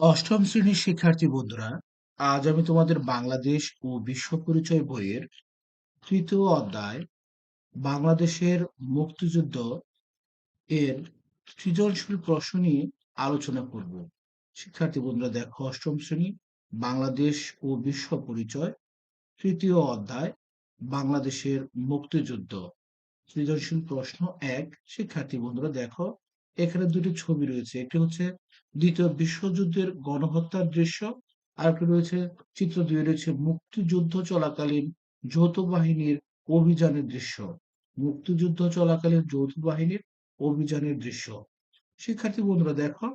অষ্টম শ্রেণির শিক্ষার্থী বন্ধুরা, আজ আমি তোমাদের বাংলাদেশ ও বিশ্ব পরিচয় বইয়ের তৃতীয় অধ্যায়, বাংলাদেশের মুক্তিযুদ্ধ এর সৃজনশীল প্রশ্ন নিয়ে আলোচনা করব। শিক্ষার্থী বন্ধুরা, দেখো অষ্টম শ্রেণি, বাংলাদেশ ও বিশ্ব পরিচয়, তৃতীয় অধ্যায়, বাংলাদেশের মুক্তিযুদ্ধ। সৃজনশীল প্রশ্ন এক, শিক্ষার্থী বন্ধুরা, দেখো এখানে দুটি ছবি রয়েছে। একটি হচ্ছে দ্বিতীয় বিশ্বযুদ্ধের গণহত্যার দৃশ্য আর একটি রয়েছে চিত্র দুই রয়েছে মুক্তিযুদ্ধ চলাকালীন যৌথ বাহিনীর অভিযানের দৃশ্য। মুক্তিযুদ্ধ চলাকালীন যৌথ বাহিনীর অভিযানের দৃশ্য। শিক্ষার্থী বন্ধুরা, দেখো,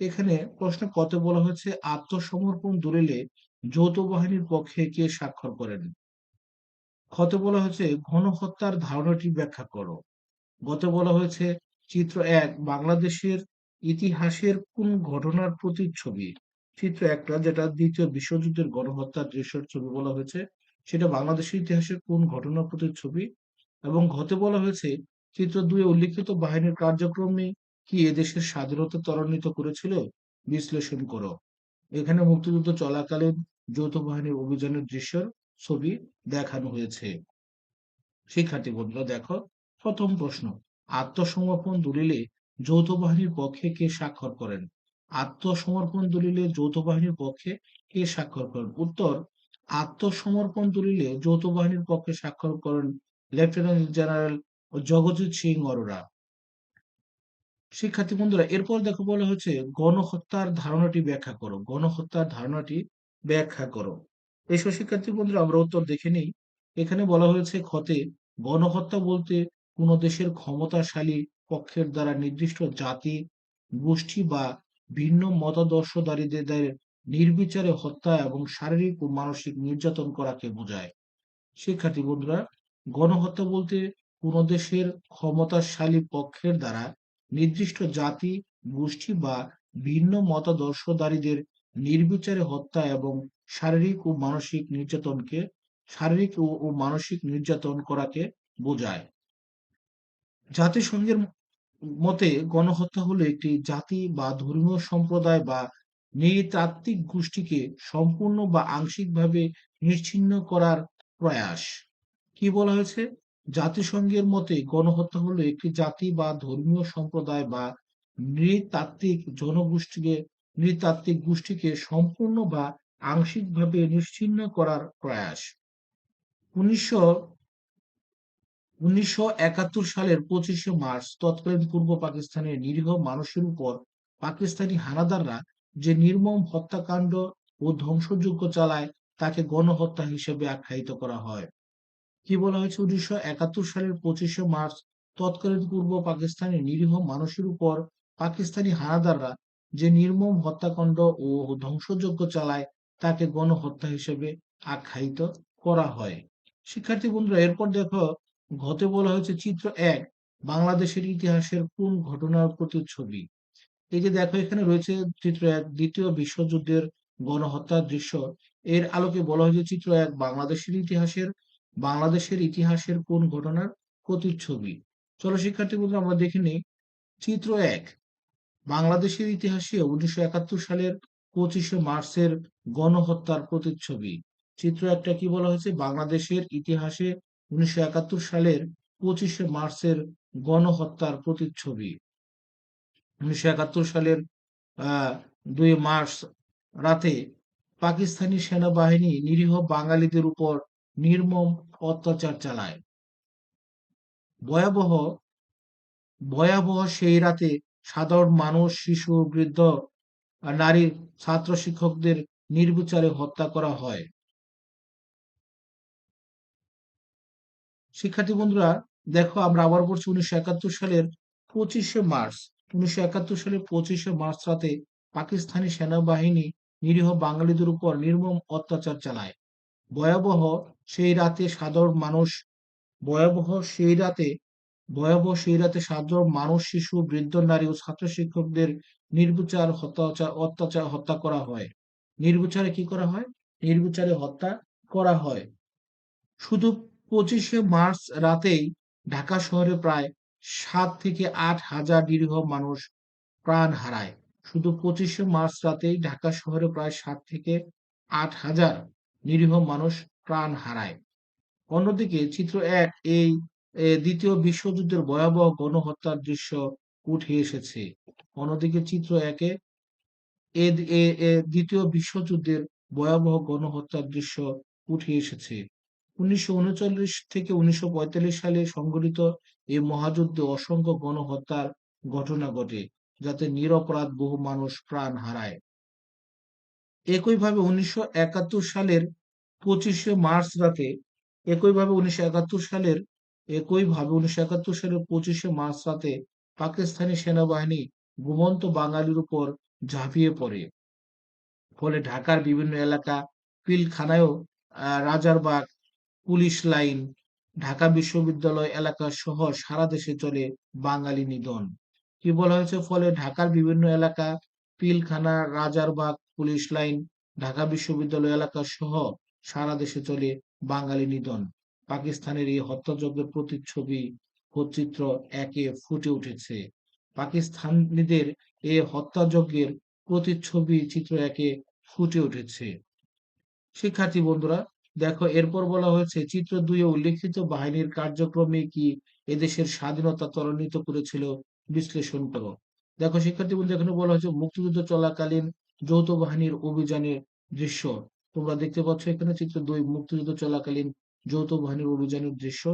এখানে প্রশ্ন কত বলা হয়েছে? আত্মসমর্পণ দলিলে যৌথ বাহিনীর পক্ষে কে স্বাক্ষর করেন? ক্ষত বলা হয়েছে? গণহত্যার ধারণাটি ব্যাখ্যা করো। গত বলা হয়েছে চিত্র এক, বাংলাদেশের ইতিহাসের কোন ঘটনার প্রতিচ্ছবি? চিত্র একটা যেটা দ্বিতীয় বিশ্বযুদ্ধের গণহত্যার দৃশ্যের ছবি বলা হয়েছে, সেটা বাংলাদেশের ইতিহাসের কোন ঘটনার প্রতিচ্ছবি? এবং ঘতে বলা হয়েছে, চিত্র দুই উল্লিখিত বাহিনীর কার্যক্রমে কি এদেশের স্বাধীনতা ত্বরান্বিত করেছিল? বিশ্লেষণ করো। এখানে মুক্তিযুদ্ধ চলাকালীন যৌথ বাহিনীর অভিযানের দৃশ্যের ছবি দেখানো হয়েছে। শিক্ষার্থী বন্ধুরা, দেখো, প্রথম প্রশ্ন। আত্মসমর্পণ দলিলে যৌথ বাহিনীর পক্ষে কে স্বাক্ষর করেন? আত্মসমর্পণ দলিলে যৌথ বাহিনীর পক্ষে কে স্বাক্ষর করেন? উত্তর, আত্মসমর্পণ দলিলে যৌথ বাহিনীর পক্ষে স্বাক্ষর করেন লেফটেন্যান্ট জেনারেল জগজিৎ সিং অরোরা। শিক্ষার্থী বন্ধুরা, এরপর দেখো বলা হচ্ছে গণহত্যার ধারণাটি ব্যাখ্যা করো। গণহত্যার ধারণাটি ব্যাখ্যা করো। এসব শিক্ষার্থী বন্ধুরা, আমরা উত্তর দেখে নেই। এখানে বলা হয়েছে ক্ষতে গণহত্যা বলতে কোনো দেশের ক্ষমতাশালী পক্ষের দ্বারা নির্দিষ্ট জাতি, গোষ্ঠী বা ভিন্ন মতাদর্শধারীদের নির্বিচারে হত্যা এবং শারীরিক ও মানসিক নির্যাতন করাকে বোঝায়। শিক্ষার্থী বন্ধুরা, গণহত্যা বলতে কোনো দেশের ক্ষমতাশালী পক্ষের দ্বারা নির্দিষ্ট জাতি, গোষ্ঠী বা ভিন্ন মতাদর্শধারীদের নির্বিচারে হত্যা এবং শারীরিক ও মানসিক নির্যাতনকে, শারীরিক ও মানসিক নির্যাতন করাকে বোঝায়। জাতিসংঘের মতে গণহত্যা হলো একটি জাতি বা ধর্মীয় সম্প্রদায় বা নৃতাত্ত্বিক গোষ্ঠীকে সম্পূর্ণ বা আংশিকভাবে নিশ্চিহ্ন করার প্রয়াস। কি বলা হয়েছে? জাতিসংঘের মতে গণহত্যা হলো একটি জাতি বা ধর্মীয় সম্প্রদায় বা নৃতাত্ত্বিক জনগোষ্ঠীকে, নৃতাত্ত্বিক গোষ্ঠীকে সম্পূর্ণ বা আংশিকভাবে নিশ্চিহ্ন করার প্রয়াস। উনিশশো উনিশশো একাত্তর সালের পঁচিশে মার্চ তৎকালীন পূর্ব পাকিস্তানের নিরীহ মানুষের উপর পাকিস্তানি হানাদাররা যে নির্মম হত্যাকাণ্ড ও ধ্বংসযজ্ঞ চালায়, তাকে গণহত্যা হিসেবে আখ্যায়িত করা হয়। কি বলা হয়েছে উনিশশো একাত্তর সালের পঁচিশে মার্চ তৎকালীন পূর্ব পাকিস্তানের নিরীহ মানুষের উপর? পাকিস্তানি হানাদাররা যে নির্মম হত্যাকাণ্ড ও ধ্বংসযজ্ঞ চালায়, তাকে গণহত্যা হিসেবে আখ্যায়িত করা হয়। শিক্ষার্থী বন্ধুরা, এরপর দেখো ঘতে বলা হয়েছে চিত্র এক, বাংলাদেশের ইতিহাসের কোন ঘটনার প্রতিচ্ছবি? এই যে দেখো, এখানে রয়েছে চিত্র এক, দ্বিতীয় বিশ্বযুদ্ধের গণহত্যার দৃশ্য। এর আলোকে বলা হয়েছে চিত্র এক, বাংলাদেশের ইতিহাসের বাংলাদেশের ইতিহাসের কোন ঘটনার প্রতিচ্ছবি? চলো শিক্ষার্থী বন্ধু আমরা দেখে নিই। চিত্র এক, বাংলাদেশের ইতিহাসে উনিশশো একাত্তর সালের পঁচিশে মার্চের গণহত্যার প্রতিচ্ছবি। চিত্র একটা কি বলা হয়েছে? বাংলাদেশের ইতিহাসে উনিশশো একাত্তর সালের পঁচিশে মার্চের গণহত্যার প্রতিচ্ছবি। উনিশশো একাত্তর সালের দুই মার্চ রাতে পাকিস্তানি সেনাবাহিনী নিরীহ বাঙালিদের উপর নির্মম অত্যাচার চালায়। ভয়াবহ ভয়াবহ সেই রাতে সাধারণ মানুষ, শিশু, বৃদ্ধ, নারী, ছাত্র শিক্ষকদের নির্বিচারে হত্যা করা হয়। শিক্ষার্থী বন্ধুরা, দেখো আমরা আবার পড়ছি উনিশশো একাত্তর সালের পঁচিশে মার্চ। উনিশশো একাত্তর সালের পঁচিশে মার্চ রাতে পাকিস্তানি সেনাবাহিনী নিরীহ বাঙালিদের উপর নির্মম অত্যাচার চালায়। ভয়াবহ সেই রাতে সাধারণ মানুষ, ভয়াবহ সেই রাতে, ভয়াবহ সেই রাতে সাধারণ মানুষ, শিশু, বৃদ্ধ, নারী ও ছাত্র শিক্ষকদের নির্বিচার হত্যাচার, অত্যাচার হত্যা করা হয়। নির্বিচারে কি করা হয়? নির্বিচারে হত্যা করা হয়। শুধু পঁচিশে মার্চ রাতেই ঢাকা শহরে প্রায় সাত থেকে আট হাজার নিরীহ মানুষ প্রাণ হারায়। শুধু পঁচিশে মার্চ রাতেই ঢাকা শহরে প্রায় সাত থেকে আট হাজার নিরীহ মানুষ প্রাণ হারায়। অন্যদিকে চিত্র এক এই দ্বিতীয় বিশ্বযুদ্ধের ভয়াবহ গণহত্যার দৃশ্য উঠে এসেছে। অন্যদিকে চিত্র একে দ্বিতীয় বিশ্বযুদ্ধের ভয়াবহ গণহত্যার দৃশ্য উঠে এসেছে। উনিশশো উনচল্লিশ থেকে উনিশশো পঁয়তাল্লিশ সালে সংঘটিত এই মহাযুদ্ধে অসংখ্য গণহত্যার ঘটনা ঘটে, যাতে নিরপরাধ বহু মানুষ প্রাণ হারায়। একইভাবে উনিশশো একাত্তর সালের পঁচিশে মার্চ রাতে, একইভাবে উনিশশো একাত্তর সালের, একইভাবে উনিশশো একাত্তর সালের পঁচিশে মার্চ রাতে পাকিস্তানি সেনাবাহিনী ঘুমন্ত বাঙালির উপর ঝাঁপিয়ে পড়ে। ফলে ঢাকার বিভিন্ন এলাকা, পিলখানায়ও রাজারবাগ পুলিশ লাইন, ঢাকা বিশ্ববিদ্যালয় এলাকা সহ সারা দেশে চলে বাঙালি নিধন। কি বলা হয়েছে? ফলে ঢাকার বিভিন্ন এলাকা, পিলখানা, রাজারবাগ পুলিশ লাইন, ঢাকা বিশ্ববিদ্যালয় এলাকা সহ সারা দেশে চলে বাঙালি নিধন। পাকিস্তানের এই হত্যাযজ্ঞের প্রতিচ্ছবি চিত্র একে ফুটে উঠেছে। পাকিস্তানিদের এই হত্যাযজ্ঞের প্রতিচ্ছবি চিত্র একে ফুটে উঠেছে। শিক্ষার্থী বন্ধুরা দেখো, এরপর বলা হয়েছে, চিত্র দুইয়ে উল্লেখিত বাহিনীর কার্যক্রমে কি এদেশের স্বাধীনতা ত্বরান্বিত করেছিল? বিশ্লেষণ করো। দেখো শিক্ষার্থী বন্ধু এখানে বলা হয়েছে, মুক্তিযুদ্ধ চলাকালীন যৌথ বাহিনীর অভিযানের দৃশ্য। তোমরা দেখতে পাচ্ছ এখানে চিত্র দুই, মুক্তিযুদ্ধ চলাকালীন যৌথ বাহিনীর অভিযানের দৃশ্য।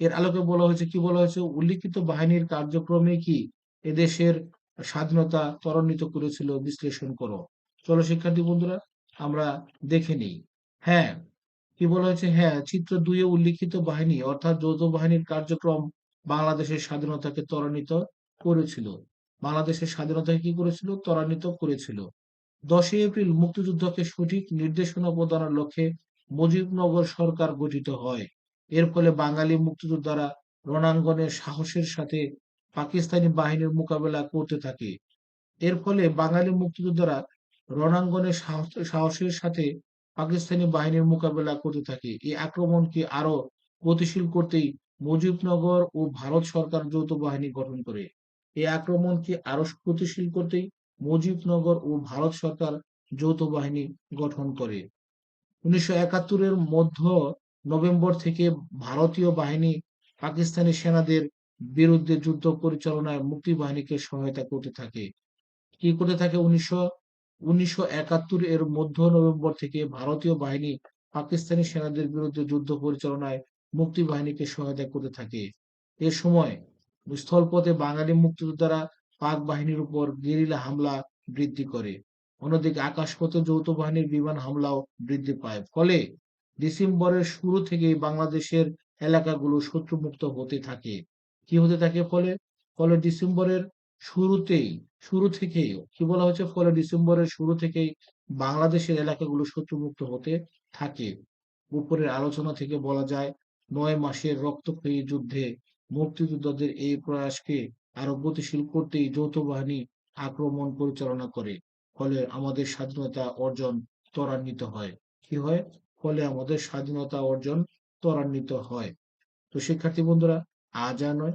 এর আলোকে বলা হয়েছে, কি বলা হয়েছে? উল্লিখিত বাহিনীর কার্যক্রমে কি এদেশের স্বাধীনতা ত্বরান্বিত করেছিল? বিশ্লেষণ করো। চলো, শিক্ষার্থী বন্ধুরা, আমরা দেখে নিই। হ্যাঁ কি বলা হয়েছে? হ্যাঁ চিত্র দুইয়ে উল্লিখিত বাহিনী, অর্থাৎ যৌথ বাহিনীর কার্যক্রম বাংলাদেশের স্বাধীনতাকে ত্বরান্বিত করেছিল। বাংলাদেশের স্বাধীনতাকে কি করেছিল? ত্বরান্বিত করেছিল। দশই এপ্রিল মুক্তিযুদ্ধকে সঠিক নির্দেশনা প্রদানের লক্ষ্যে মুজিবনগর সরকার গঠিত হয়। এর ফলে বাঙালি মুক্তিযোদ্ধারা রণাঙ্গনে সাহসের সাথে পাকিস্তানি বাহিনীর মোকাবেলা করতে থাকে। এর ফলে বাঙালি মুক্তিযোদ্ধারা রণাঙ্গনে সাহস- সাহসের সাথে পাকিস্তানি বাহিনীর মোকাবেলা করতে থাকে। এই আক্রমণকে আরও গতিশীল করতেই মুজিবনগর ও ভারত সরকার যৌথ বাহিনী গঠন করে। এই আক্রমণকে আরও গতিশীল করতেই মুজিবনগর ও ভারত সরকার যৌথ বাহিনী গঠন করে। উনিশশো একাত্তরের মধ্য নভেম্বর থেকে ভারতীয় বাহিনী পাকিস্তানি সেনাদের বিরুদ্ধে যুদ্ধ পরিচালনায় মুক্তি বাহিনীকে সহায়তা করতে থাকে। কি করতে থাকে? উনিশশো উনিশশো একাত্তর এর মধ্য নভেম্বর থেকে ভারতীয় বাহিনী পাকিস্তানি সেনাদের বিরুদ্ধে যুদ্ধ পরিচালনায় মুক্তি বাহিনীকে সহায়তা করতে থাকে। এ সময় স্থলপথে বাঙালি মুক্তিযোদ্ধারা পাক বাহিনীর উপর গেরিলা হামলা বৃদ্ধি করে। অন্যদিকে আকাশপথে যৌথ বাহিনীর বিমান হামলাও বৃদ্ধি পায়। ফলে ডিসেম্বরের শুরু থেকেই বাংলাদেশের এলাকাগুলো শত্রুমুক্ত হতে থাকে। কি হতে থাকে ফলে? ফলে ডিসেম্বরের শুরুতেই, শুরু থেকেই, কি বলা হচ্ছে ফলে ডিসেম্বরের শুরু থেকেই বাংলাদেশের এলাকাগুলো শত্রুমুক্ত হতে থাকে। উপরের আলোচনা থেকে বলা যায়, নয় মাসের রক্তক্ষয়ী যুদ্ধে মুক্তিযোদ্ধাদের এই প্রয়াসকে আরও গতিশীল করতেই যৌথ বাহিনী আক্রমণ পরিচালনা করে। ফলে আমাদের স্বাধীনতা অর্জন ত্বরান্বিত হয়। কি হয়? ফলে আমাদের স্বাধীনতা অর্জন ত্বরান্বিত হয়। তো শিক্ষার্থী বন্ধুরা, আজ আর নয়।